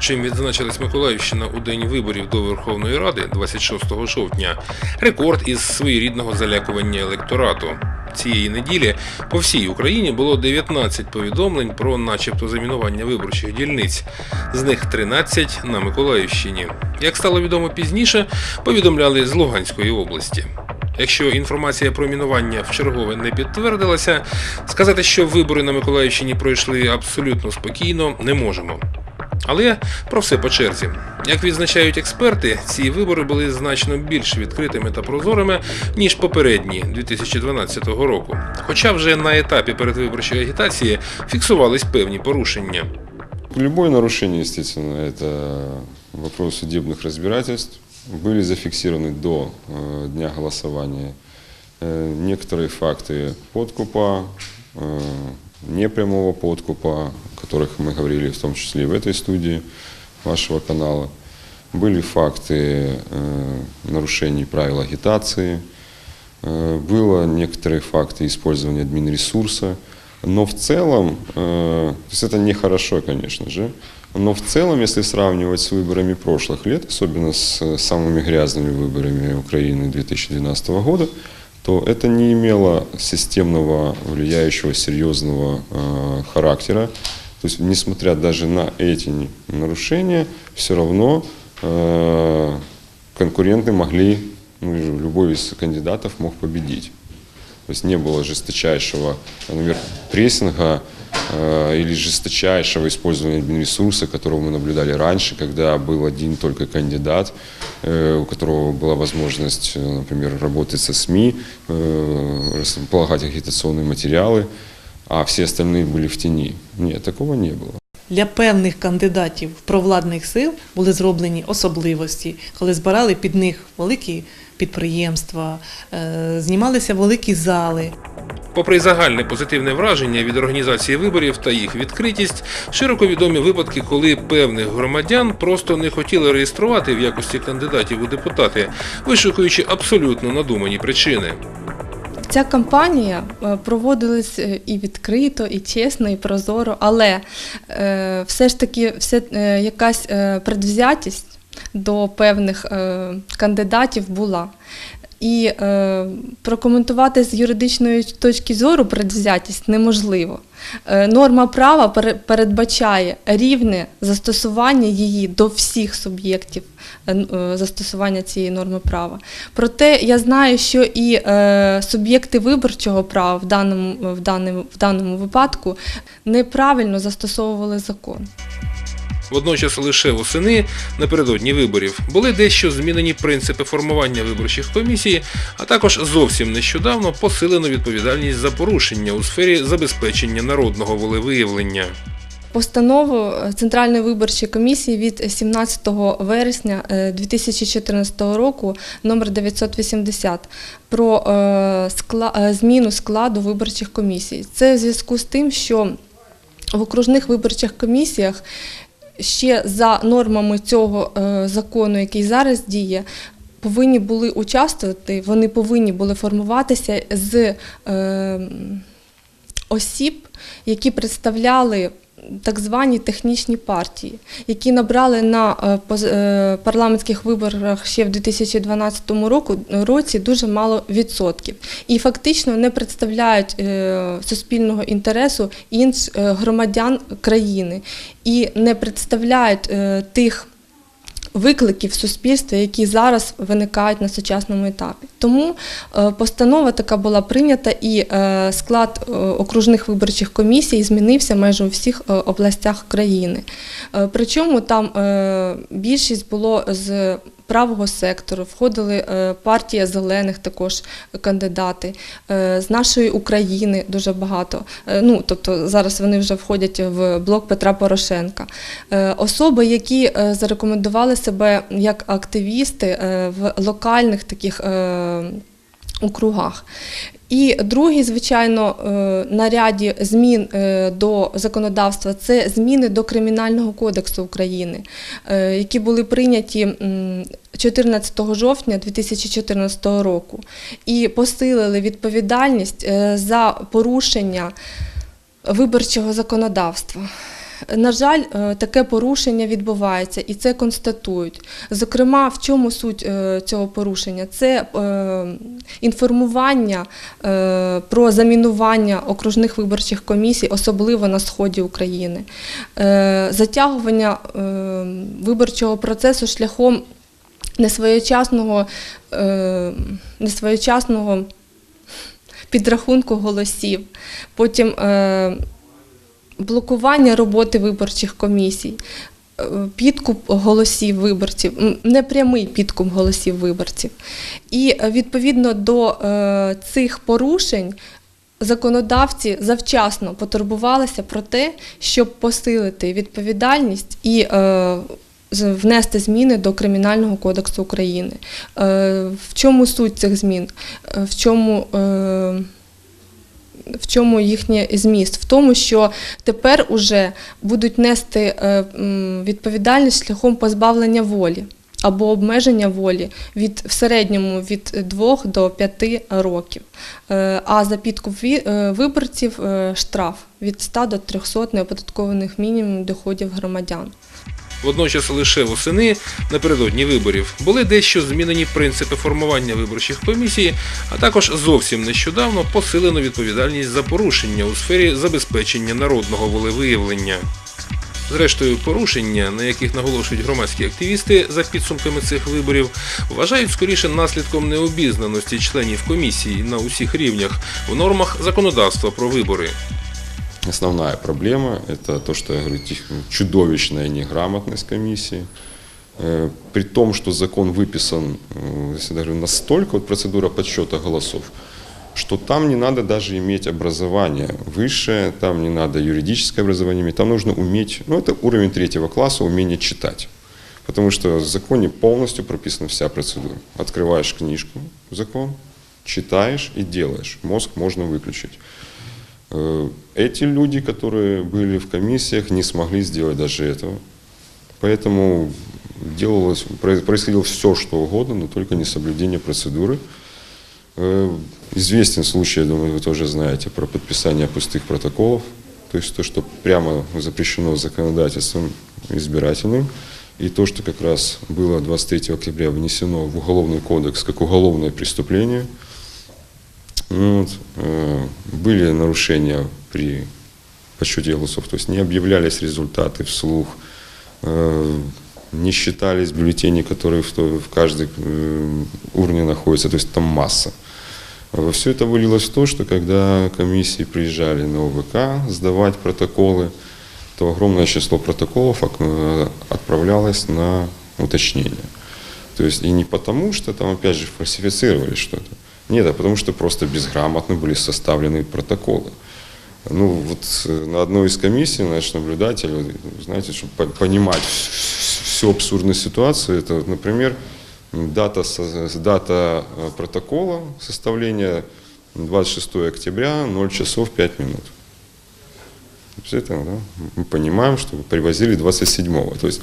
Чим відзначилась Миколаївщина у день виборів до Верховної Ради 26 жовтня, рекорд із своєрідного залякування електорату. Цієї неділі по всій Україні було 19 повідомлень про начебто замінування виборчих дільниць, з них 13 на Миколаївщині. Як стало відомо пізніше, повідомляли з Луганської області. Якщо інформація про мінування вчергове не підтвердилася, сказати, що вибори на Миколаївщині пройшли абсолютно спокійно, не можемо. Але про все по черзі. Як відзначають експерти, ці вибори були значно більш відкритими та прозорими, ніж попередні 2012 року. Хоча вже на етапі передвиборчої агітації фіксувались певні порушення. Любое нарушение, естественно, это вопрос судебных разбирательств. Были зафиксированы до э, дня голосования э, некоторые факты подкупа, э, непрямого подкупа, о которых мы говорили в том числе и в этой студии вашего канала. Были факты э, нарушений правил агитации, Э, Было некоторые факты использования админресурса, но в целом, э, то есть это нехорошо, конечно же, но в целом, если сравнивать с выборами прошлых лет, особенно с э, самыми грязными выборами Украины 2012 года, то это не имело системного, влияющего, серьезного э, характера. То есть, несмотря даже на эти нарушения, все равно э, конкуренты могли, ну, любой из кандидатов мог победить. То есть не было жесточайшего, например, прессинга или жесточайшего использования админресурса, которого мы наблюдали раньше, когда был один только кандидат, э, у которого была возможность, э, например, работать со СМИ, э, располагать агитационные материалы, а все остальные были в тени. Нет, такого не было. Для певних кандидатів провладних сил були зроблені особливості, коли збирали під них великі підприємства, е, знімалися великі зали. Попри загальне позитивне враження від організації виборів та їх відкритість, широко відомі випадки, коли певних громадян просто не хотіли реєструвати в якості кандидатів у депутати, вишукуючи абсолютно надумані причини. Ця кампанія е, проводилась е, і відкрито, і чесно, і прозоро, але е, все ж таки все, е, якась е, предвзятість до певних е, кандидатів була. І е, прокоментувати з юридичної точки зору предвзятість неможливо. Е, норма права передбачає рівне застосування її до всіх суб'єктів е, е, застосування цієї норми права. Проте я знаю, що і е, суб'єкти виборчого права в даному, в, даному, в даному випадку неправильно застосовували закон. Водночас лише восени напередодні виборів були дещо змінені принципи формування виборчих комісій, а також зовсім нещодавно посилено відповідальність за порушення у сфері забезпечення народного волевиявлення. Постанову Центральної виборчої комісії від 17 вересня е, 2014 року номер 980 про е, е, зміну складу виборчих комісій. Це в зв'язку з тим, що в окружних виборчих комісіях ще за нормами цього е, закону, який зараз діє, повинні були участвувати, вони повинні були формуватися з е, осіб, які представляли так звані технічні партії, які набрали на е, е, парламентських виборах ще в 2012 році дуже мало відсотків. І фактично не представляють е, суспільного інтересу інш е, громадян країни. І не представляють тих викликів в суспільстві, які зараз виникають на сучасному етапі. Тому е, постанова така була прийнята, і е, склад е, окружних виборчих комісій змінився майже у всіх областях країни. Причому там більшість було з правого сектору, входили е, партія зелених також кандидати, е, з нашої України дуже багато. Е, Ну, тобто зараз вони вже входять в блок Петра Порошенка. Особи, які зарекомендували себе як активісти в локальних таких округах. І другий, звичайно, е, на ряді змін е, до законодавства це зміни до Кримінального кодексу України, е, які були прийняті 14 жовтня 2014 року і посилили відповідальність за порушення виборчого законодавства. На жаль, е, таке порушення відбувається і це констатують. Зокрема, в чому суть е, цього порушення? Це е, інформування про замінування окружних виборчих комісій, особливо на сході України, затягування виборчого процесу шляхом несвоєчасного, несвоєчасного підрахунку голосів, потім блокування роботи виборчих комісій, е, підкуп голосів виборців, непрямий підкуп голосів виборців. І е, відповідно до е, цих порушень законодавці завчасно потурбувалися про те, щоб посилити відповідальність і внести зміни до Кримінального кодексу України. В чому суть цих змін? В чому в чому їхній зміст? В тому, що тепер уже будуть нести е, відповідальність шляхом позбавлення волі або обмеження волі від в середньому від 2 до 5 років. Е, А за підкуп е, виборців штраф від 100 до 300 неоподаткованих мінімумів доходів громадян. Водночас лише восени напередодні виборів були дещо змінені принципи формування виборчих комісій, а також зовсім нещодавно посилено відповідальність за порушення у сфері забезпечення народного волевиявлення. Зрештою, порушення, на яких наголошують громадські активісти за підсумками цих виборів, вважають скоріше наслідком необізнаності членів комісії на усіх рівнях в нормах законодавства про вибори. Основная проблема – это то, что я говорю, чудовищная неграмотность комиссии. Э, При том, что закон выписан, э, я всегда говорю, настолько, вот процедура подсчета голосов, что там не надо даже иметь образование высшее, там не надо юридическое образование иметь, там нужно уметь, ну это уровень третьего класса, умение читать. Потому что в законе полностью прописана вся процедура. Открываешь книжку, закон, читаешь и делаешь. Мозг можно выключить. Э, Эти люди, которые были в комиссиях, не смогли сделать даже этого. Поэтому делалось, проис- происходило все, что угодно, но только не соблюдение процедуры. Э, Известен случай, я думаю, вы тоже знаете, про подписание пустых протоколов. То есть то, что прямо запрещено законодательством избирательным. И то, что как раз было 23 октября внесено в Уголовный кодекс как уголовное преступление – вот, э, были нарушения при подсчете голосов, то есть не объявлялись результаты вслух, э, не считались бюллетени, которые в, каждой э, урне находятся, то есть там масса. Все это вылилось в то, что когда комиссии приезжали на ОВК сдавать протоколы, то огромное число протоколов ок- отправлялось на уточнение. То есть и не потому, что там опять же фальсифицировали что-то. Нет, а потому что просто безграмотно были составлены протоколы. Ну, вот э, на одной из комиссий наш наблюдатель, знаете, чтобы по- понимать вс- всю абсурдность ситуации, это, например, дата, дата э, протокола составления 26 октября, 0 часов 5 минут. Действительно, да? Мы понимаем, что привозили 27-го. То есть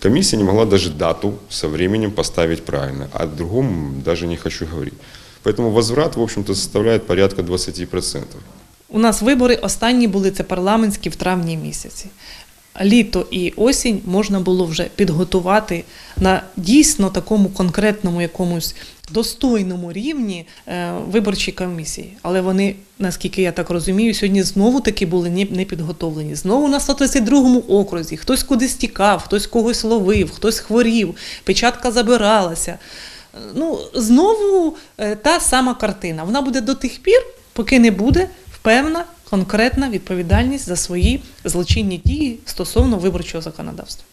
комиссия не могла даже дату со временем поставить правильно, а о другом даже не хочу говорить. Поэтому возврат, в общем-то, составляет порядка 20%. У нас вибори останні були це парламентські в травні місяці. Літо і осінь можна було вже підготувати на дійсно такому конкретному якомусь достойному рівні е, виборчі комісії. Але вони, наскільки я так розумію, сьогодні знову таки були не, підготовлені. Знову на 132-му окрузі хтось кудись тікав, хтось когось ловив, хтось хворів, печатка забиралася. Ну, знову е, та сама картина. Вона буде до тих пір, поки не буде певна конкретна відповідальність за свої злочинні дії стосовно виборчого законодавства.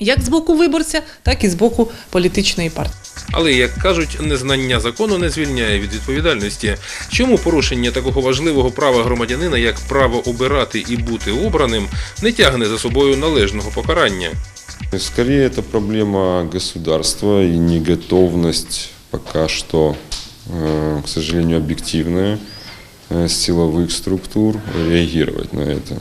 Як з боку виборця, так і з боку політичної партії. Але, як кажуть, незнання закону не звільняє від відповідальності. Чому порушення такого важливого права громадянина, як право обирати і бути обраним, не тягне за собою належного покарання? Скорее, это проблема государства и неготовность пока что, э, к сожалению, объективная э, силовых структур реагировать на это.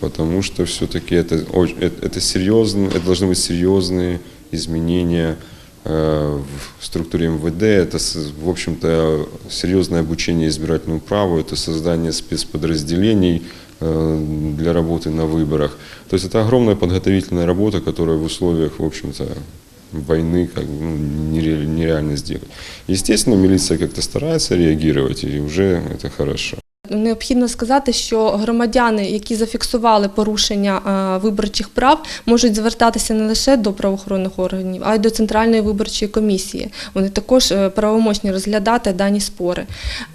Потому что все-таки это, оч- это, серьезно, это должны быть серьезные изменения э, в структуре МВД. Это, в общем-то, серьезное обучение избирательному праву, это создание спецподразделений э, для работы на выборах. То есть это огромная подготовительная работа, которая в условиях, в общем-то, войны как бы, ну, нере- нереально сделать. Естественно, милиция как-то старается реагировать, и уже это хорошо. Необхідно сказати, що громадяни, які зафіксували порушення виборчих прав, можуть звертатися не лише до правоохоронних органів, а й до Центральної виборчої комісії. Вони також е, правомочні розглядати дані спори.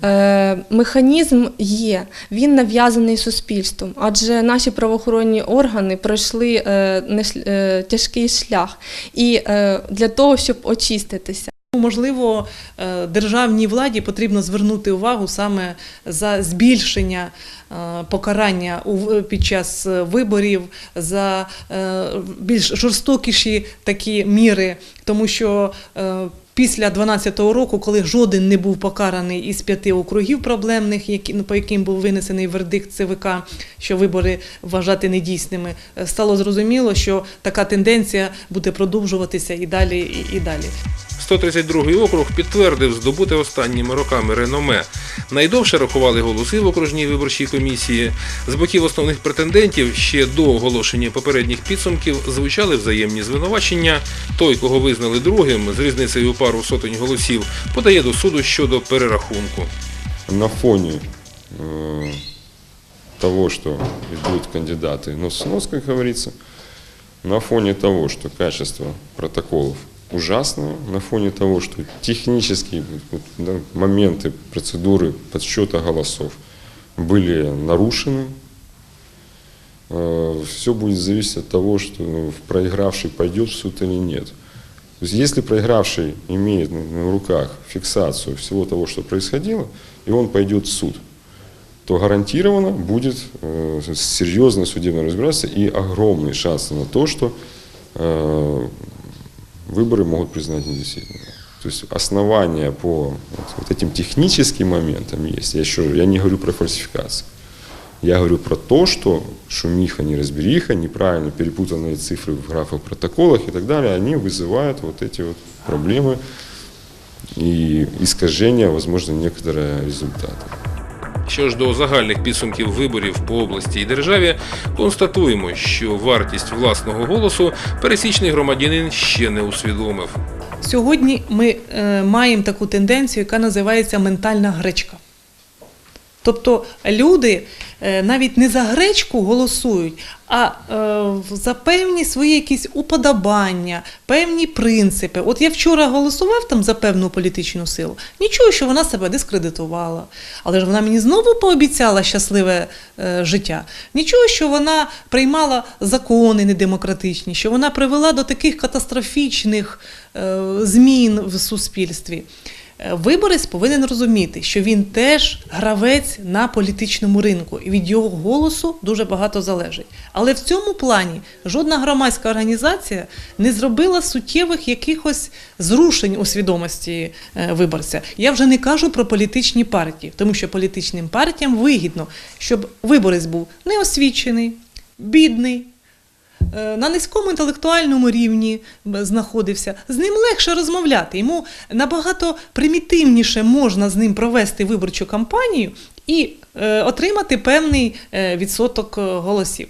Е, Механізм є, він нав'язаний суспільством, адже наші правоохоронні органи пройшли е, тяжкий шлях. І для того, щоб очиститися. Можливо, е, державній владі потрібно звернути увагу саме за збільшення е, покарання під час е, виборів, за більш жорстокіші такі міри, тому що після 2012 року, коли жоден не був покараний із п'яти округів проблемних, ну, по яким був винесений вердикт ЦВК, що вибори вважати недійсними, стало зрозуміло, що така тенденція буде продовжуватися і далі, і далі. 132-й округ підтвердив здобуте останніми роками реноме. Найдовше рахували голоси в окружній виборчій комісії. З боків основних претендентів ще до оголошення попередніх підсумків звучали взаємні звинувачення. Той, кого визнали другим, з різницею пару сотень голосів, подає до суду щодо перерахунку. На фоне э, того, что идут кандидаты нос в нос, как говорится, на фоне того, что качество протоколов ужасное, на фоне того, что технические моменты процедуры подсчета голосов были нарушены, все будет зависеть от того, что ну, проигравший пойдет в суд или нет. То есть если проигравший имеет на- руках фиксацию всего того, что происходило, и он пойдет в суд, то гарантированно будет э, серьезное судебное разбирательство и огромный шанс на то, что э, выборы могут признать недействительными. То есть основания по вот, этим техническим моментам есть. Я еще я не говорю про фальсификации. Я говорю про то, что шумиха, неразбериха, неправильно перепутанные цифры в графах, протоколах и так далее, они вызывают вот эти вот проблемы и искажения, возможно, некоторые результаты. Що ж до загальних підсумків виборів по області і державі, констатуємо, що вартість власного голосу пересічний громадянин ще не усвідомив. Сьогодні ми е, маємо таку тенденцію, яка називається ментальна гречка. Тобто люди е, навіть не за гречку голосують, а е, за певні свої якісь уподобання, певні принципи. От я вчора голосував там за певну політичну силу, нічого, що вона себе дискредитувала, але ж вона мені знову пообіцяла щасливе е, життя. Нічого, що вона приймала закони недемократичні, що вона привела до таких катастрофічних змін в суспільстві. Е, Виборець повинен розуміти, що він теж гравець на політичному ринку, і від його голосу дуже багато залежить. Але в цьому плані жодна громадська організація не зробила суттєвих якихось зрушень у свідомості е, виборця. Я вже не кажу про політичні партії, тому що політичним партіям вигідно, щоб виборець був неосвічений, бідний, на низькому інтелектуальному рівні знаходився, з ним легше розмовляти. Йому набагато примітивніше можна з ним провести виборчу кампанію і е, отримати певний е, відсоток е, голосів.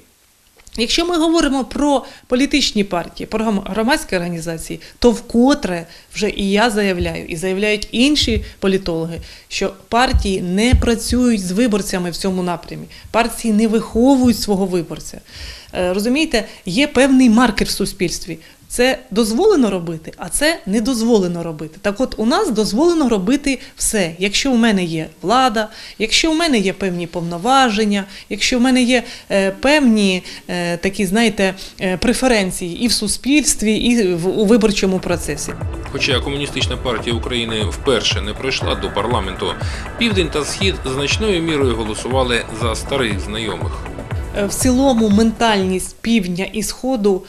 Якщо ми говоримо про політичні партії, про громадські організації, то вкотре вже і я заявляю, і заявляють інші політологи, що партії не працюють з виборцями в цьому напрямі. Партії не виховують свого виборця. Е, Розумієте, є певний маркер в суспільстві. Це дозволено робити, а це не дозволено робити. Так от у нас дозволено робити все. Якщо у мене є влада, якщо у мене є певні повноваження, якщо в мене є е, певні е, такі, знаєте, е, преференції і в суспільстві, і в, у виборчому процесі. Хоча комуністична партія України вперше не пройшла до парламенту, південь та схід значною мірою голосували за старих знайомих. В цілому ментальність півдня і сходу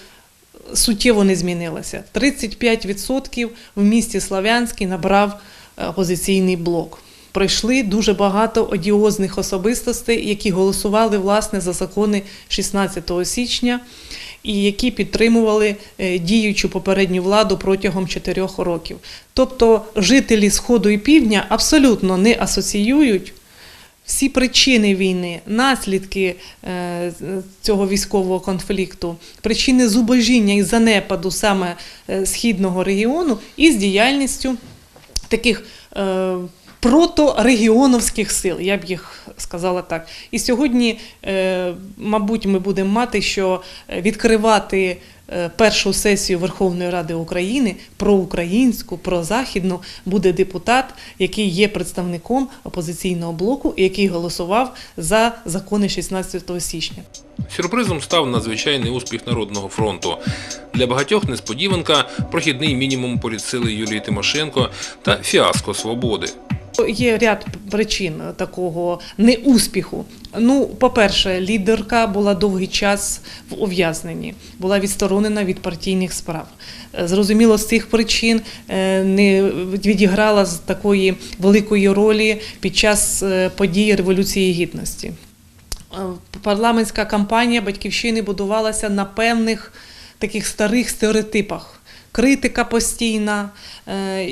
суттєво не змінилася. 35% в місті Славянський набрав е, опозиційний блок. Пройшли дуже багато одіозних особистостей, які голосували власне за закони 16 січня і які підтримували е, діючу попередню владу протягом чотирьох років. Тобто жителі Сходу і Півдня абсолютно не асоціюють всі причини війни, наслідки е, цього військового конфлікту, причини зубожіння і занепаду саме е, східного регіону із діяльністю таких е, проторегіоновських сил, я б їх сказала так. І сьогодні, мабуть, ми будемо мати, що відкривати першу сесію Верховної Ради України проукраїнську, прозахідну буде депутат, який є представником опозиційного блоку і який голосував за закони 16 січня. Сюрпризом став надзвичайний успіх Народного фронту. Для багатьох несподіванка, прохідний мінімум політсили Юлії Тимошенко та фіаско свободи. Є ряд причин такого неуспіху. Ну, по-перше, лідерка була довгий час в ув'язненні, була відсторонена від партійних справ. Е, Зрозуміло, з цих причин е, не відіграла з такої великої ролі під час е, подій Революції Гідності. Парламентська кампанія батьківщини будувалася на певних таких старих стереотипах. Критика постійна, е,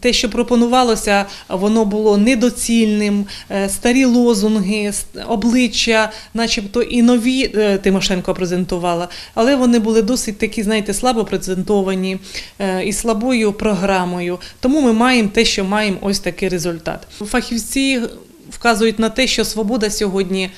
те, що пропонувалося, воно було недоцільним, е, старі лозунги, обличчя, начебто і нові е, Тимошенко презентувала, але вони були досить такі, знаєте, слабо презентовані і слабою програмою. Тому ми маємо те, що маємо ось такий результат. Фахівці вказують на те, що свобода сьогодні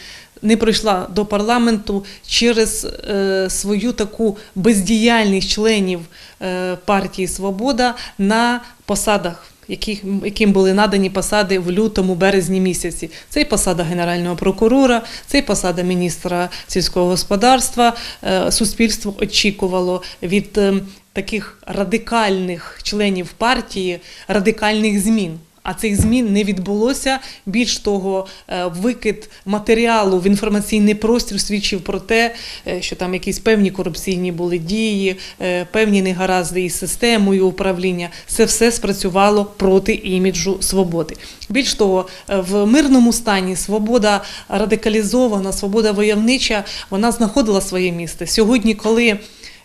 не прийшла до парламенту через е, свою таку бездіяльність членів е, партії Свобода на посадах. Яких, яким були надані посади в лютому березні місяці. Це і посада генерального прокурора, це і посада міністра сільського господарства. Е, Суспільство очікувало від е, таких радикальних членів партії радикальних змін. А цих змін не відбулося. Більш того, е, викид матеріалу в інформаційний простір свідчив про те, е, що там якісь певні корупційні були дії, е, певні негаразди із системою управління. Це все спрацювало проти іміджу свободи. Більш того, в мирному стані свобода радикалізована, свобода войовнича, вона знаходила своє місце. Сьогодні, коли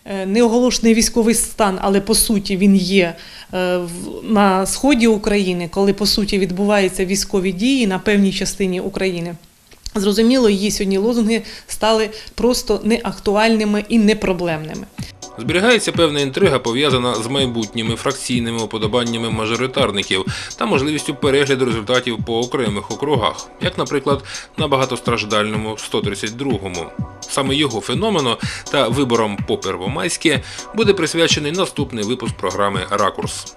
е, не оголошений військовий стан, але по суті він є е, на сході України, коли по суті відбуваються військові дії на певній частині України. Зрозуміло, її сьогодні лозунги стали просто неактуальними і непроблемними. Зберігається певна інтрига, пов'язана з майбутніми фракційними уподобаннями мажоритарників та можливістю перегляду результатів по окремих округах, як, наприклад, на багатостраждальному 132-му. Саме його феномену та виборам по Первомайськи буде присвячений наступний випуск програми Ракурс.